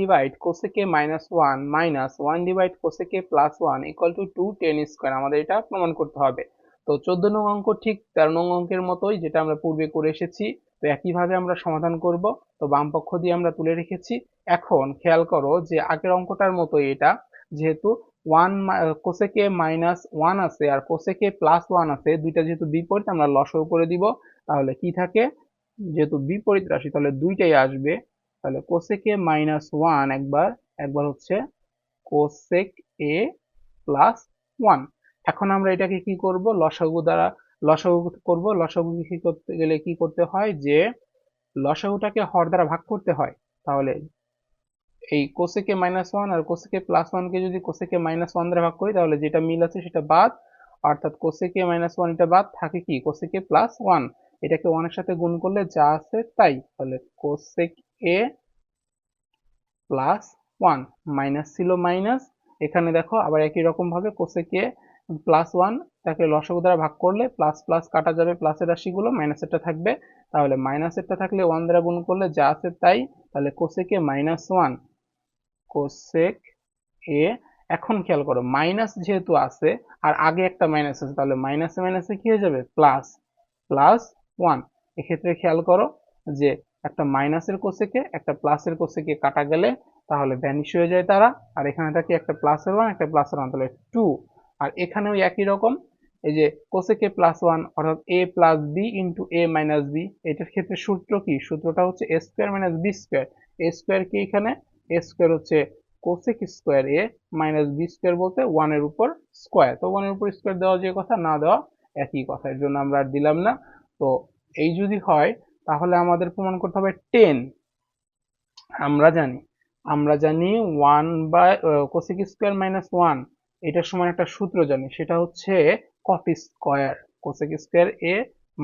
Divide cosec A minus one minus one divide cosec A plus one equal to two tan square আমাদের এটা প্রমাণ করতে হবে। তো চোদ্দ নং অঙ্ক ঠিক তেরো নং অঙ্কের মতোই যেটা আমরা পূর্বে করে এসেছি, তো একইভাবে আমরা সমাধান করব। তো বাম পক্ষ দিয়ে আমরা তুলে রেখেছি। এখন খেয়াল করো যে আগের অঙ্কটার মতোই এটা, যেহেতু ওয়ান কোসেকে মাইনাস ওয়ান আছে আর কোসেকে প্লাস ওয়ান আছে, দুইটা যেহেতু বিপরীত আমরা লসও করে দিব। তাহলে কি থাকে? যেহেতু বিপরীত রাশি তাহলে দুইটাই আসবে। তাহলে কোসেকে মাইনাস ওয়ান একবার একবার হচ্ছে কোসেক এ প্লাস ওয়ান এখন আমরা এটাকে কি করব? লসাগু দ্বারা, লসাগু করব। লসাগু কি করতে গেলে কি করতে হয়? যে লসাগুটাকে হর দ্বারা ভাগ করতে হয়। তাহলে এই কোসেকে মাইনাস ওয়ান আর কোসেকে প্লাস ওয়ানকে যদি কোসেকে মাইনাস ওয়ান দ্বারা ভাগ করি, তাহলে যেটা মিল আছে সেটা বাদ। অর্থাৎ কোসেকে মাইনাস ওয়ান এটা বাদ, থাকে কি? কোসেকে প্লাস ওয়ান এটাকে ওয়ানের সাথে গুণ করলে যা আছে তাই। তাহলে cosec A plus one minus ছিল মাইনাস এখানে দেখো আবার একই রকম ভাবে কোসেকে প্লাস ওয়ান তাকে লসগু দ্বারা ভাগ করলে প্লাস প্লাস কাটা যাবে প্লাসের রাশিগুলো মাইনাসেরটা থাকবে। তাহলে মাইনাসেরটা থাকলে ওয়ান দ্বারা গুণ করলে যা আছে তাই, তাহলে cosec A minus one cosec A এখন খেয়াল করো মাইনাস যেহেতু আছে, আর আগে একটা মাইনাস আছে, তাহলে মাইনাসে মাইনাসে কি হয়ে যাবে? প্লাস প্লাস ওয়ান এক্ষেত্রে খেয়াল করো যে একটা মাইনাসের কোসেকে একটা প্লাসের কোসেকে কাটা গেলে তাহলে ভ্যানিশ হয়ে যায় তারা। আর এখানে থাকে একটা প্লাসের ওয়ান একটা প্লাসের ওয়ান তাহলে টু আর এখানেও একই রকম, এই যে কোসেকে প্লাস ওয়ান অর্থাৎ A plus B into A minus B এটার ক্ষেত্রে সূত্র কি? সূত্রটা হচ্ছে A square minus B square A square কি এখানে? এ স্কোয়ার হচ্ছে cosec square A minus B square বলতে ওয়ানের উপর স্কোয়ার তো ওয়ানের উপর স্কোয়ার দেওয়া যে কথা, না দেওয়া একই কথা, এর জন্য আমরা আর দিলাম না। তো এই যদি হয় তাহলে আমাদের প্রমাণ করতে হবে টেন আমরা জানি আমরা জানি one by cosec square minus one এটার সমান একটা সূত্র জানি, সেটা হচ্ছে cot square cosec square A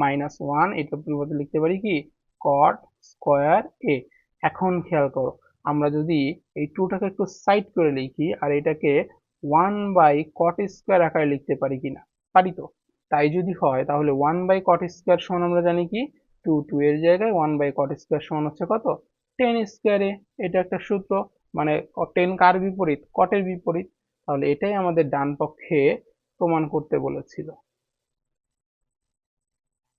minus one এটা পরিবর্তে লিখতে পারি কি? কট স্কোয়ার এ এখন খেয়াল করো, আমরা যদি এই টুটাকে একটু সাইড করে লিখি, আর এটাকে ওয়ান বাই কট স্কোয়ার আকারে লিখতে পারি কিনা, পারি তো। তাই যদি হয়, তাহলে ওয়ান বাই কট স্কোয়ার সমান আমরা জানি কি? টু টু এর জায়গায় ওয়ান বাই কট স্কোয়ার সমান হচ্ছে কত? টেন স্কোয়ারে এটা একটা সূত্র মানে টেন কার বিপরীত? কটের বিপরীত। তাহলে এটাই আমাদের ডান পক্ষে প্রমাণ করতে বলেছিল।